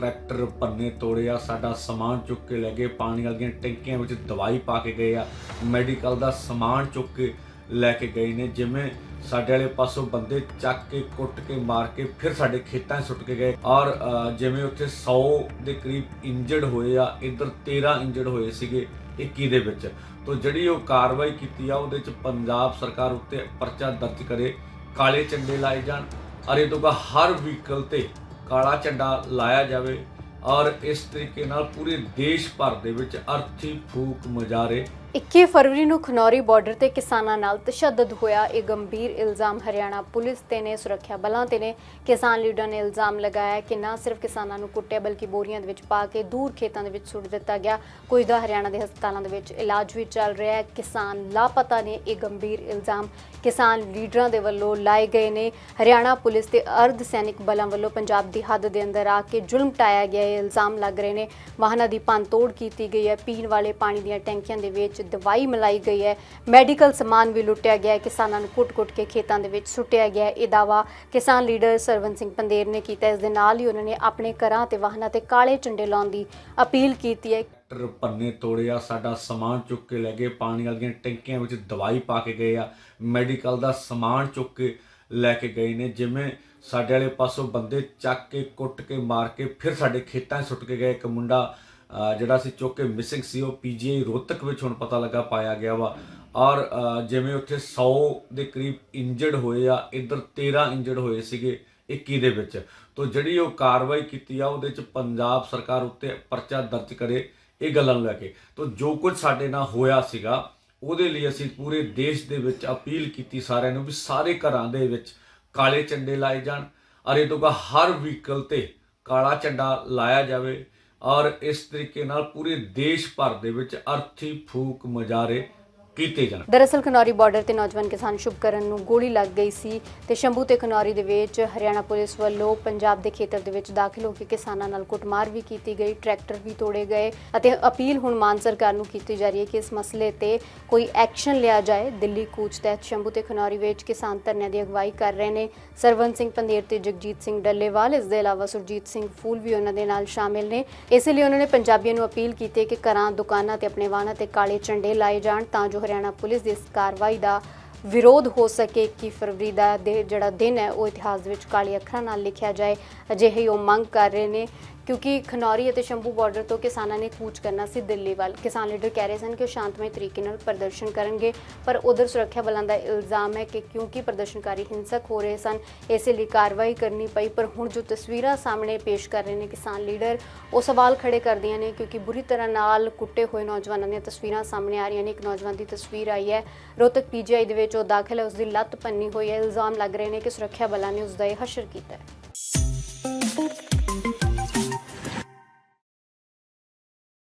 Tractor ਪੰਨੇ ਤੋੜੇ ਆ, ਸਾਡਾ ਸਮਾਨ ਚੁੱਕ ਕੇ ਲੈ ਗਏ, ਪਾਣੀ ਵਾਲੀਆਂ ਟੈਂਕੀਆਂ ਵਿੱਚ ਦਵਾਈ ਪਾ ਕੇ ਗਏ ਆ, ਮੈਡੀਕਲ ਦਾ ਸਮਾਨ ਚੁੱਕ ਕੇ ਲੈ ਕੇ ਗਏ ਨੇ, ਜਿਵੇਂ ਸਾਡੇ ਵਾਲੇ ਪਾਸੋਂ ਬੰਦੇ ਚੱਕ ਕੇ, ਕੁੱਟ ਕੇ, ਮਾਰ ਕੇ, ਫਿਰ ਸਾਡੇ ਖੇਤਾਂ 'ਚ ਸੁੱਟ ਕੇ ਗਏ ਔਰ ਜਿਵੇਂ ਉੱਥੇ 100 ਦੇ ਕਰੀਬ ਇੰਜਰਡ ਹੋਏ ਆ, ਇੱਧਰ 13 ਇੰਜਰਡ ਹੋਏ ਸੀਗੇ 21 ਦੇ ਵਿੱਚ, ਤੋਂ ਜਿਹੜੀ ਉਹ ਕਾਰਵਾਈ ਕੀਤੀ ਆ, ਉਹਦੇ 'ਚ ਪੰਜਾਬ ਸਰਕਾਰ ਉੱਤੇ ਪਰਚਾ ਦਰਜ ਕਰੇ, ਕਾਲੇ ਝੰਡੇ ਲਾਏ ਜਾਣ, ਔਰ ਇਹ ਤੋਂ ਹਰ ਵਹੀਕਲ ਤੇ ਕਾਲਾ ਝੰਡਾ ਲਾਇਆ ਜਾਵੇ ਔਰ ਇਸ ਤਰੀਕੇ ਨਾਲ ਪੂਰੇ ਦੇਸ਼ ਭਰ ਦੇ ਵਿੱਚ ਅਰਥੀ ਫੂਕ ਮੁਜ਼ਾਰੇ 21 ਫਰਵਰੀ ਨੂੰ ਖਨੌਰੀ ਬਾਰਡਰ ਤੇ ਕਿਸਾਨਾਂ ਨਾਲ ਤਸ਼ੱਦਦ ਹੋਇਆ। ਇਹ ਗੰਭੀਰ ਇਲਜ਼ਾਮ ਹਰਿਆਣਾ ਪੁਲਿਸ ਤੇ ਨੇ, ਸੁਰੱਖਿਆ ਬਲਾਂ ਤੇ ਨੇ। ਕਿਸਾਨ ਲੀਡਰਾਂ ਨੇ ਇਲਜ਼ਾਮ ਲਗਾਇਆ ਕਿ ਨਾ ਸਿਰਫ ਕਿਸਾਨਾਂ ਨੂੰ ਕੁੱਟਿਆ, ਬਲਕਿ ਬੋਰੀਆਂ ਦੇ ਵਿੱਚ ਪਾ ਕੇ ਦੂਰ ਖੇਤਾਂ ਦੇ ਵਿੱਚ ਸੁੱਟ ਦਿੱਤਾ ਗਿਆ। ਕੁਝ ਦਾ ਹਰਿਆਣਾ ਦੇ ਹਸਪਤਾਲਾਂ ਦੇ ਵਿੱਚ ਇਲਾਜ ਵੀ ਚੱਲ ਰਿਹਾ ਹੈ। ਕਿਸਾਨ ਲਾਪਤਾ ਨੇ ਇਹ ਗੰਭੀਰ ਇਲਜ਼ਾਮ। ਕਿਸਾਨ ਲੀਡਰਾਂ ਦੇ ਵੱਲੋਂ ਲਾਏ ਗਏ ਨੇ। ਹਰਿਆਣਾ ਪੁਲਿਸ ਤੇ ਅਰਧ ਸੈਨਿਕ ਬਲਾਂ ਵੱਲੋਂ ਪੰਜਾਬ ਦੀ ਹੱਦ ਦੇ ਅੰਦਰ ਆ ਕੇ ਜ਼ੁਲਮ ਟਾਇਆ ਗਿਆ। ਇਹ ਇਲਜ਼ਾਮ ਲੱਗ ਰਹੇ ਨੇ। ਵਾਹਨਾਂ ਦੀ ਤੋੜ ਕੀਤੀ ਗਈ ਹੈ। ਪੀਣ ਵਾਲੇ ਪਾਣੀ ਦੀਆਂ ਟੈਂਕੀਆਂ ਦੇ ਵਿੱਚ ਦਵਾਈ ਮਿਲਾਈ ਗਈ ਹੈ। ਮੈਡੀਕਲ ਸਮਾਨ ਵੀ ਲੁੱਟਿਆ ਗਿਆ ਹੈ। ਕਿਸਾਨਾਂ ਨੂੰ ਕੁੱਟ-ਕੁੱਟ ਕੇ ਖੇਤਾਂ ਦੇ ਵਿੱਚ ਸੁੱਟਿਆ ਗਿਆ ਹੈ। ਇਹ ਦਾਵਾ ਕਿਸਾਨ ਲੀਡਰ ਸਰਵਨ ਸਿੰਘ ਪੰਦੇਰ ਨੇ ਕੀਤਾ ਇਸ ਦੇ ਨਾਲ ਹੀ ਉਹਨਾਂ ਨੇ ਆਪਣੇ ਘਰਾਂ ਤੇ ਵਾਹਨਾਂ ਤੇ ਕਾਲੇ ਝੰਡੇ ਲਾਉਣ ਦੀ ਅਪੀਲ ਕੀਤੀ ਹੈ। ਟਰੈਕਟਰ ਪੰਨੇ ਤੋੜੇ ਸਾਡਾ ਸਮਾਨ ਚੁੱਕ ਕੇ ਲੈ ਗਏ। ਪਾਣੀ ਵਾਲੀਆਂ ਟੈਂਕੀਆਂ ਵਿੱਚ ਦਵਾਈ ਪਾ ਕੇ ਗਏ ਆ। ਮੈਡੀਕਲ ਦਾ ਸਮਾਨ ਚੁੱਕ ਕੇ ਲੈ ਕੇ ਗਏ ਨੇ। ਜਿਵੇਂ ਸਾਡੇ ਵਾਲੇ ਪਾਸੋਂ ਬੰਦੇ ਚੱਕ ਕੇ ਕੁੱਟ ਕੇ ਮਾਰ ਕੇ ਫਿਰ ਸਾਡੇ ਖੇਤਾਂ 'ਚ ਸੁੱਟ ਕੇ ਗਏ। ਇੱਕ ਮੁੰਡਾ ਜਿਹੜਾ ਸੀ ਚੁੱਕ ਕੇ ਮਿਸਿੰਗ ਸੀ, ਉਹ ਪੀਜੀਆਈ ਰੋਹਤਕ ਵਿੱਚ ਹੁਣ ਪਤਾ ਲੱਗਾ ਪਾਇਆ ਗਿਆ ਵਾ। ਔਰ ਜਿਵੇਂ ਉੱਥੇ 100 ਦੇ ਕਰੀਬ ਇੰਜਰਡ ਹੋਏ ਆ, ਇੱਧਰ 13 ਇੰਜਰਡ ਹੋਏ ਸੀਗੇ 21 ਦੇ ਵਿੱਚ। ਤੋਂ ਜਿਹੜੀ ਉਹ ਕਾਰਵਾਈ ਕੀਤੀ ਆ, ਉਹਦੇ ਚ ਪੰਜਾਬ ਸਰਕਾਰ ਉੱਤੇ ਪਰਚਾ ਦਰਜ ਕਰੇ, ਇਹ ਗੱਲਾਂ ਨੂੰ ਲੈ ਕੇ। ਤੋਂ ਜੋ ਕੁਝ ਸਾਡੇ ਨਾਲ ਹੋਇਆ ਸੀਗਾ, ਉਹਦੇ ਲਈ ਅਸੀਂ ਪੂਰੇ ਦੇਸ਼ ਦੇ ਵਿੱਚ ਅਪੀਲ ਕੀਤੀ ਸਾਰਿਆਂ ਨੂੰ ਵੀ ਸਾਰੇ ਘਰਾਂ ਦੇ ਵਿੱਚ ਕਾਲੇ ਝੰਡੇ ਲਾਏ ਜਾਣ। ਔਰ ਇਹ ਤੋਂ ਹਰ ਵਹੀਕਲ ਤੇ ਕਾਲਾ ਝੰਡਾ ਲਾਇਆ ਜਾਵੇ। ਔਰ ਇਸ ਤਰੀਕੇ ਨਾਲ ਪੂਰੇ ਦੇਸ਼ ਭਰ ਦੇ ਵਿੱਚ ਅਰਥੀ ਫੂਕ ਮੁਜ਼ਾਰੇ ਕੀਤੇ ਜਾਣ। ਦਰਅਸਲ ਖਨੌਰੀ ਬਾਰਡਰ ਤੇ ਨੌਜਵਾਨ ਕਿਸਾਨ ਸ਼ੁਭਕਰਨ ਨੂੰ ਗੋਲੀ ਲੱਗ ਗਈ ਸੀ ਤੇ ਸ਼ੰਭੂ ਤੇ ਖਨੌਰੀ ਦੇ ਵਿੱਚ ਹਰਿਆਣਾ ਪੁਲਿਸ ਵੱਲੋਂ ਪੰਜਾਬ ਦੇ ਖੇਤਰ ਦੇ ਵਿੱਚ ਦਾਖਲ ਹੋ ਕੇ ਕਿਸਾਨਾਂ ਨਾਲ ਕੁੱਟਮਾਰ ਵੀ ਕੀਤੀ ਗਈ, ਟਰੈਕਟਰ ਵੀ ਤੋੜੇ ਗਏ ਅਤੇ ਅਪੀਲ ਹੁਣ ਮਾਨ ਸਰਕਾਰ ਨੂੰ ਕੀਤੀ ਜਾ ਰਹੀ ਹੈ ਕਿ ਇਸ ਮਸਲੇ ਤੇ ਕੋਈ ਐਕਸ਼ਨ ਲਿਆ ਜਾਏ। ਦਿੱਲੀ ਕੂਚ ਤਹਿਤ ਸ਼ੰਭੂ ਤੇ ਖਨੌਰੀ ਵਿੱਚ ਕਿਸਾਨ ਧਰਨਿਆਂ ਦੀ ਅਗਵਾਈ ਕਰ ਰਹੇ ਨੇ ਸਰਵਨ ਸਿੰਘ ਪੰਦੇਰ ਤੇ ਜਗਜੀਤ ਸਿੰਘ ਡੱਲੇਵਾਲ। ਇਸ ਦੇ ਇਲਾਵਾ ਸੁਰਜੀਤ ਸਿੰਘ ਫੂਲ ਵੀ ਉਹਨਾਂ ਦੇ ਨਾਲ ਸ਼ਾਮਿਲ ਨੇ। ਇਸੇ ਲਈ ਉਹਨਾਂ ਨੇ ਪੰਜਾਬੀਆਂ ਨੂੰ ਅਪੀਲ ਕੀਤੀ ਕਿ ਘਰਾਂ, ਦੁਕਾਨਾਂ ਤੇ ਆਪਣੇ ਵਾਹਨਾਂ ਤੇ ਕਾਲੇ ਝੰਡੇ ਲਾਏ ਜਾਣ ਤਾਂ ਜੋ ਹਰਿਆਣਾ ਪੁਲਿਸ ਦੀ ਇਸ ਕਾਰਵਾਈ ਦਾ ਵਿਰੋਧ ਹੋ ਸਕੇ ਕਿ ਫਰਵਰੀ ਦਾ ਦੇ- ਜਿਹੜਾ ਦਿਨ ਹੈ, ਉਹ ਇਤਿਹਾਸ ਦੇ ਵਿੱਚ ਕਾਲੇ ਅੱਖਰਾਂ ਨਾਲ ਲਿਖਿਆ ਜਾਏ। ਅਜਿਹੀ ਉਹ ਮੰਗ ਕਰ ਰਹੇ ਨੇ ਕਿਉਂਕਿ ਖਨੌਰੀ ਅਤੇ ਸ਼ੰਭੂ ਬਾਰਡਰ ਤੋਂ ਕਿਸਾਨਾਂ ਨੇ ਕੂਚ ਕਰਨਾ ਸੀ ਦਿੱਲੀ ਵੱਲ। ਕਿਸਾਨ ਲੀਡਰ ਕਹਿ ਰਹੇ ਸਨ ਕਿ ਉਹ ਸ਼ਾਂਤਮਈ ਤਰੀਕੇ ਨਾਲ ਪ੍ਰਦਰਸ਼ਨ ਕਰਨਗੇ, ਪਰ ਉਧਰ ਸੁਰੱਖਿਆ ਬਲਾਂ ਦਾ ਇਲਜ਼ਾਮ ਹੈ ਕਿ ਕਿਉਂਕਿ ਪ੍ਰਦਰਸ਼ਨਕਾਰੀ ਹਿੰਸਕ ਹੋ ਰਹੇ ਸਨ, ਇਸੇ ਲਈ ਕਾਰਵਾਈ ਕਰਨੀ ਪਈ। ਪਰ ਹੁਣ ਜੋ ਤਸਵੀਰਾਂ ਸਾਹਮਣੇ ਪੇਸ਼ ਕਰ ਰਹੇ ਨੇ ਕਿਸਾਨ ਲੀਡਰ, ਉਹ ਸਵਾਲ ਖੜੇ ਕਰਦੀਆਂ ਨੇ ਕਿਉਂਕਿ ਬੁਰੀ ਤਰ੍ਹਾਂ ਨਾਲ ਕੁੱਟੇ ਹੋਏ ਨੌਜਵਾਨਾਂ ਦੀਆਂ ਤਸਵੀਰਾਂ ਸਾਹਮਣੇ ਆ ਰਹੀਆਂ ਨੇ। ਇੱਕ ਨੌਜਵਾਨ ਦੀ ਤਸਵੀਰ ਆਈ ਹੈ। ਰੋਹਤਕ ਪੀਜੀਆਈ ਦੇ ਵਿੱਚ ਉਹ ਦਾਖਲ ਹੈ ਉਸ ਦੀ ਲੱਤ ਪੰਨੀ ਹੋਈ ਹੈ। ਇਲਜ਼ਾਮ ਲੱਗ ਰਹੇ ਨੇ ਕਿ ਸੁਰੱਖਿਆ ਬਲਾਂ ਨੇ ਉਸ ਦਾ ਇਹ ਹਸ਼ਰ ਕੀਤਾ ਹੈ।